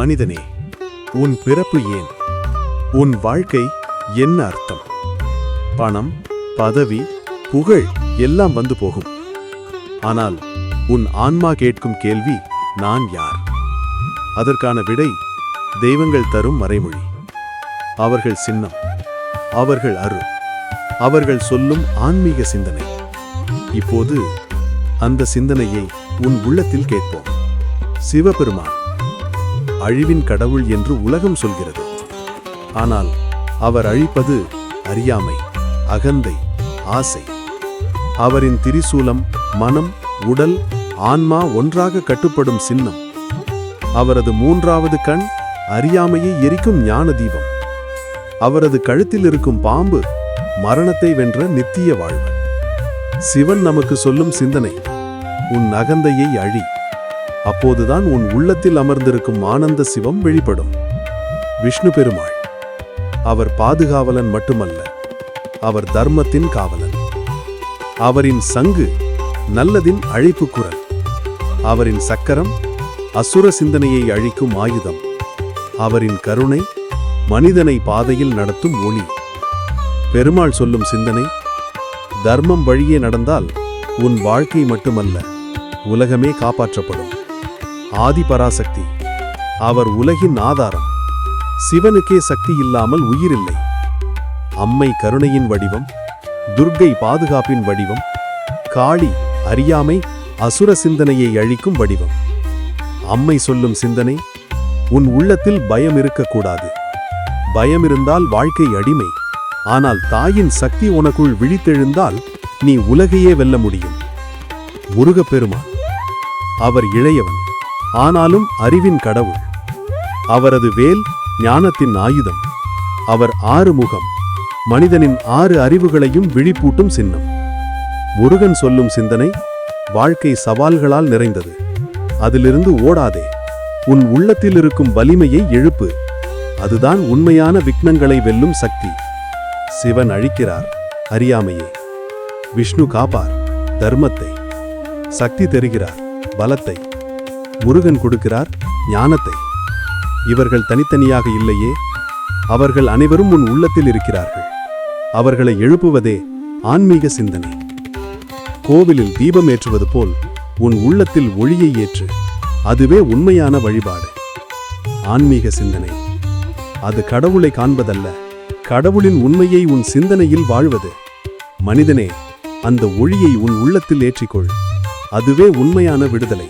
மனிதனே உன் பிறப்பு ஏன்? உன் வாழ்க்கை என்ன அர்த்தம்? பணம் பதவி புகழ் எல்லாம் வந்து போகும். ஆனால் உன் ஆன்மா கேட்கும் கேள்வி நான் யார்? அதற்கான விடை தெய்வங்கள் தரும் மறைமொழி. அவர்கள் சின்னம் அவர்கள் அருள் அவர்கள் சொல்லும் ஆன்மீக சிந்தனை. இப்போது அந்த சிந்தனையை உன் உள்ளத்தில் கேட்போம். சிவபெருமான் அழிவின் கடவுள் என்று உலகம் சொல்கிறது. ஆனால் அவர் அழிப்பது அறியாமை அகந்தை ஆசை. அவரின் திரிசூலம் மனம் உடல் ஆன்மா ஒன்றாக கட்டுப்படும் சின்னம். அவரது மூன்றாவது கண் அறியாமையை எரிக்கும் ஞான தீபம் அவரது கழுத்தில் இருக்கும் பாம்பு மரணத்தை வென்ற நித்திய வாழ்வு. சிவன் நமக்கு சொல்லும் சிந்தனை உன் அகந்தையை அழி அப்போதுதான் உன் உள்ளத்தில் அமர்ந்திருக்கும் ஆனந்த சிவம் வெளிப்படும். விஷ்ணு பெருமாள் அவர் பாதுகாவலன் மட்டுமல்ல அவர் தர்மத்தின் காவலன். அவரின் சங்கு நல்லதின் அழைப்பு குரல். அவரின் சக்கரம் அசுர சிந்தனையை அழிக்கும் ஆயுதம். அவரின் கருணை மனிதனை பாதையில் நடத்தும் ஒளி. பெருமாள் சொல்லும் சிந்தனை தர்மம் வழியே நடந்தால் உன் வாழ்க்கை மட்டுமல்ல உலகமே காப்பாற்றப்படும். ஆதிபராசக்தி. அவர் உலகின் ஆதாரம். சிவனுக்கே சக்தி இல்லாமல் உயிரில்லை. அம்மை கருணையின் வடிவம் துர்க்கை பாதுகாப்பின் வடிவம் காளி அறியாமை அசுர சிந்தனையை அழிக்கும் வடிவம். அம்மை சொல்லும் சிந்தனை உன் உள்ளத்தில் பயம் இருக்கக்கூடாது. பயம் இருந்தால் வாழ்க்கை அடிமை. ஆனால் தாயின் சக்தி உனக்குள் விழித்தெழுந்தால் நீ உலகையே வெல்ல முடியும். முருகப்பெருமான் அவர் இளையவன். ஆனாலும் அறிவின் கடவுள். அவரது வேல் ஞானத்தின் ஆயுதம். அவர் ஆறு முகம். மனிதனின் ஆறு அறிவுகளையும் விழிப்பூட்டும் சின்னம். முருகன் சொல்லும் சிந்தனை வாழ்க்கை சவால்களால் நிறைந்தது. அதிலிருந்து ஓடாதே. உன் உள்ளத்தில் இருக்கும் வலிமையை எழுப்பு. அதுதான் உண்மையான விக்னங்களை வெல்லும் சக்தி. சிவன் அழிக்கிறார். அறியாமையே. விஷ்ணு காப்பார். தர்மத்தை. சக்தி தருகிறார். பலத்தை. முருகன் கொடுக்கிறார் ஞானத்தை. இவர்கள் தனித்தனியாக இல்லையே அவர்கள் அனைவரும் உன் உள்ளத்தில் இருக்கிறார்கள். அவர்களை எழுப்புவதே ஆன்மீக சிந்தனை. கோவிலில் தீபம் ஏற்றுவது போல் உன் உள்ளத்தில் ஒளியை ஏற்று அதுவே உண்மையான வழிபாடு. ஆன்மீக சிந்தனை. அது கடவுளை காண்பதல்ல கடவுளின் உண்மையை உன் சிந்தனையில் வாழ்வது. மனிதனே அந்த ஒளியை உன் உள்ளத்தில் ஏற்றிக்கொள் அதுவே உண்மையான விடுதலை.